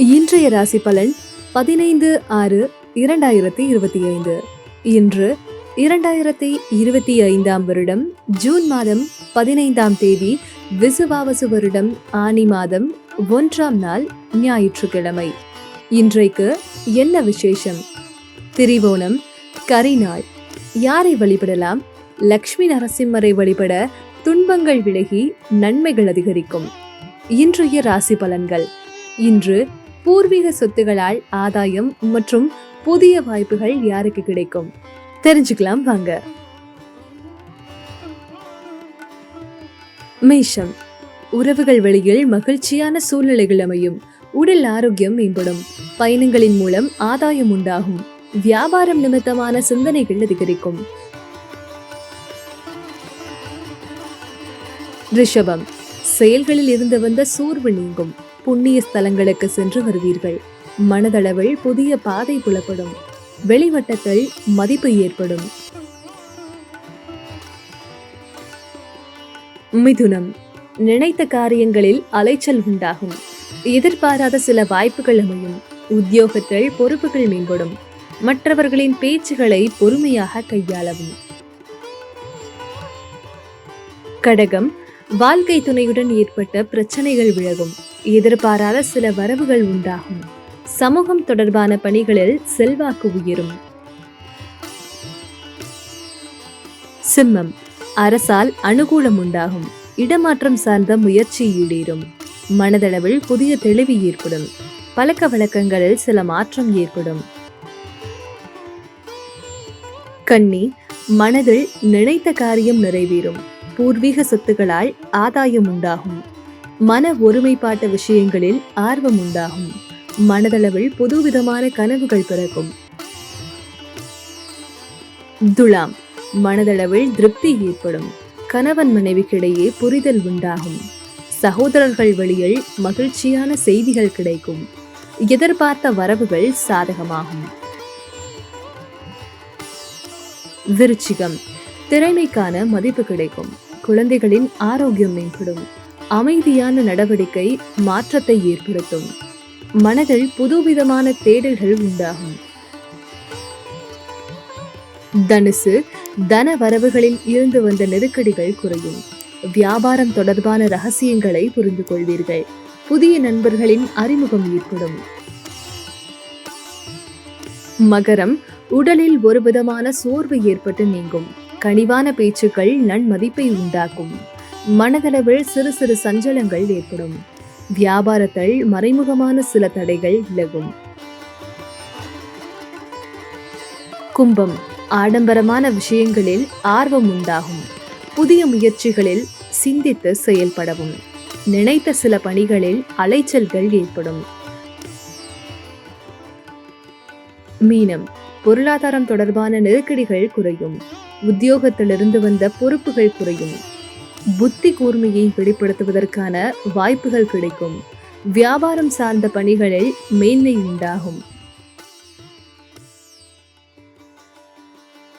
இன்றைய ராசி பலன் பதினைந்து ஆறு இரண்டாயிரத்தி இருபத்தி ஐந்து. இன்று இரண்டாயிரத்தி இருபத்தி ஐந்தாம் வருடம் ஜூன் மாதம் பதினைந்தாம் தேதி விசுவாவசு வருடம் ஆனி மாதம் ஒன்றாம் நாள் ஞாயிற்றுக்கிழமை. இன்றைக்கு என்ன விசேஷம்? திரிவோணம் கரிநாள். யாரை வழிபடலாம்? லக்ஷ்மி நரசிம்மரை வழிபட துன்பங்கள் விலகி நன்மைகள் அதிகரிக்கும். இன்றைய ராசி பலன்கள். இன்று பூர்வீக சொத்துகளால் ஆதாயம் மற்றும் புதிய வாய்ப்புகள் யாருக்கு கிடைக்கும்? தெரிஞ்சுக்கலாம் வாங்க. மேஷம். உறவுகள் வழியில் மகிழ்ச்சியான சூழ்நிலைகள் அமையும். உடல் ஆரோக்கியம் மேம்படும். பயணங்களின் மூலம் ஆதாயம் உண்டாகும். வியாபாரம் நிமித்தமான சிந்தனைகள் அதிகரிக்கும். ரிஷபம். செயல்களில் இருந்து வந்த சோர்வு நீங்கும். புண்ணிய ஸ்தலங்களுக்கு சென்று வருவீர்கள். மனதளவில் புதிய பாதை புலப்படும். வெளிவட்டத்தில் மதிப்பு ஏற்படும். மிதுனம். நினைத்த காரியங்களில் அலைச்சல் உண்டாகும். எதிர்பாராத சில வாய்ப்புகள் அமையும். உத்தியோகத்தில் பொறுப்புகள் மேம்படும். மற்றவர்களின் பேச்சுகளை பொறுமையாக கையாளவும். கடகம். வாழ்க்கை துணையுடன் ஏற்பட்ட பிரச்சனைகள் விலகும். எதிர்பாராத சில வரவுகள் உண்டாகும். சமூகம் தொடர்பான பணிகளில் செல்வாக்கு உயரும். சிம்மம் அரசால் அனுகூலம் உண்டாகும். இடமாற்றம் சார்ந்த முயற்சி ஈடேறும். மனதளவில் புதிய தெளிவு ஏற்படும். பழக்க வழக்கங்களில் சில மாற்றம் ஏற்படும். கன்னி மனதில் நினைத்த காரியம் நிறைவேறும். பூர்வீக சொத்துக்களால் ஆதாயம் உண்டாகும். மன ஒருமைப்பாட்டு விஷயங்களில் ஆர்வம் உண்டாகும். மனதளவில் புதுவிதமான கனவுகள் பிறக்கும். துலாம் மனதளவில் திருப்தி ஏற்படும். கணவன் மனைவிக்கிடையே புரிதல் உண்டாகும். சகோதரர்கள் வழியில் மகிழ்ச்சியான செய்திகள் கிடைக்கும். எதிர்பார்த்த வரவுகள் சாதகமாகும். விருச்சிகம் திறமைக்கான மதிப்பு கிடைக்கும். குழந்தைகளின் ஆரோக்கியம் மேம்படும். அமைதியான நடவடிக்கை மாற்றத்தை ஏற்படுத்தும். மனதில் புதுவிதமான தேடல்கள் உண்டாகும். தனுசு தன வரவுகளில் இருந்து வந்த நெருக்கடிகள் குறையும். வியாபாரம் தொடர்பான ரகசியங்களை புரிந்து கொள்வீர்கள். புதிய நண்பர்களின் அறிமுகம் ஏற்படும். மகரம் உடலில் ஒரு விதமான சோர்வு ஏற்பட்டு நீங்கும். கனிவான பேச்சுக்கள் நன்மதிப்பை உண்டாக்கும். மனதளவில் சிறு சிறு சஞ்சலங்கள் ஏற்படும். வியாபாரத்தில் மறைமுகமான சில தடைகள் விலகும். கும்பம் ஆடம்பரமான விஷயங்களில் ஆர்வம் உண்டாகும். புதிய முயற்சிகளில் சிந்தித்து செயல்படவும். நினைத்த சில பணிகளில் அலைச்சல்கள் ஏற்படும். மீனம் பொருளாதாரம் தொடர்பான நெருக்கடிகள் குறையும். உத்தியோகத்திலிருந்து வந்த பொறுப்புகள் குறையும். புத்தி கூர்மையை வெளிப்படுத்துவதற்கான வாய்ப்புகள் கிடைக்கும். வியாபாரம் சார்ந்த பணிகளில் மேன்மை உண்டாகும்.